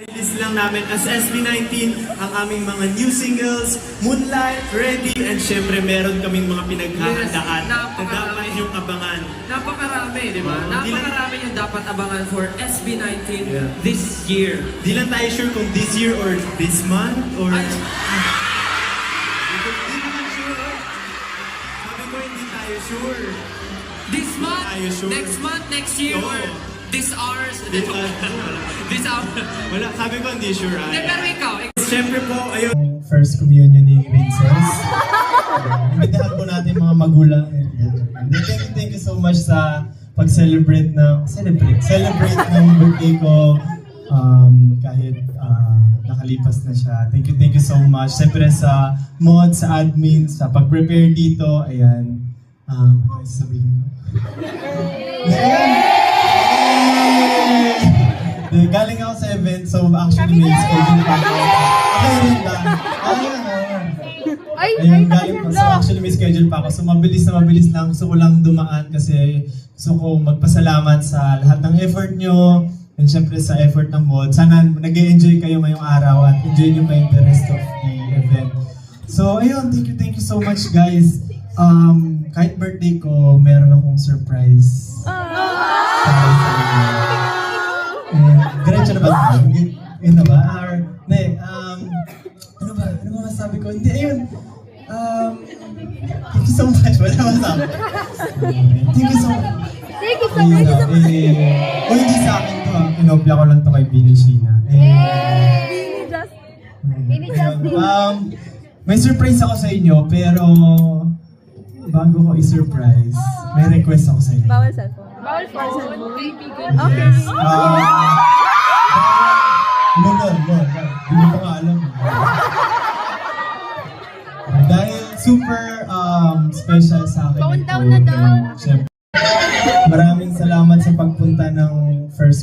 Release lang namin as SB19 ang aming mga new singles, Moonlight, Ready, and syempre meron kaming mga pinaghahandaan Yes, na napakarami. dapat yung abangan. Napakarami, di ba? Oo, Napakarami yung dapat abangan for SB19 Yeah. this year. Di lang tayo sure kung this year or this month or... Ay. Di naman sure. Sabi ko hindi tayo sure. This month, sure. next month, next year, Oo. or this hours, Di, uh, this hour. wala, sabi ko hindi sure. Hindi, Ay. pero ikaw, Siyempre po, ayun. First communion ni Princess. Uh, Imbitahan po natin mga magulang. And thank you, thank you so much sa pag-celebrate ng, celebrate, celebrate ng birthday ko um, kahit uh, nakalipas na siya. Thank you, thank you so much. Siyempre sa mod, sa admin, sa pag-prepare dito, ayan. Um, ano yung sabihin ko? So actually may schedule pa ako. Okay rin lang. Ayun, ayun. Ay, ay, galing pa. So actually may schedule pa ako. So mabilis na mabilis lang. Gusto ko lang dumaan kasi gusto ko magpasalamat sa lahat ng effort nyo. And syempre sa effort ng mod. Sana nag enjoy kayo ngayong araw at enjoy nyo pa yung the rest of the event. So ayun, thank you, thank you so much guys. Um, kahit birthday ko, meron akong surprise. Para sa ba tayo? Yun, na ba? Or, ne, um, ano ba? Ano ba masabi ko? Hindi, ayun. Um, thank you so much. Wala masabi. Thank you so much. Thank you so much. na, eh, o hindi sa akin to. Kinopya ko lang to kay Bini Sheena. Eh, Bini just, Bini just um, may surprise ako sa inyo, pero bago ko i-surprise, may request ako sa inyo. bawal cellphone. Bawal cellphone. Okay. Yes. Um, super um, special sa akin. Countdown na daw. maraming salamat sa pagpunta ng first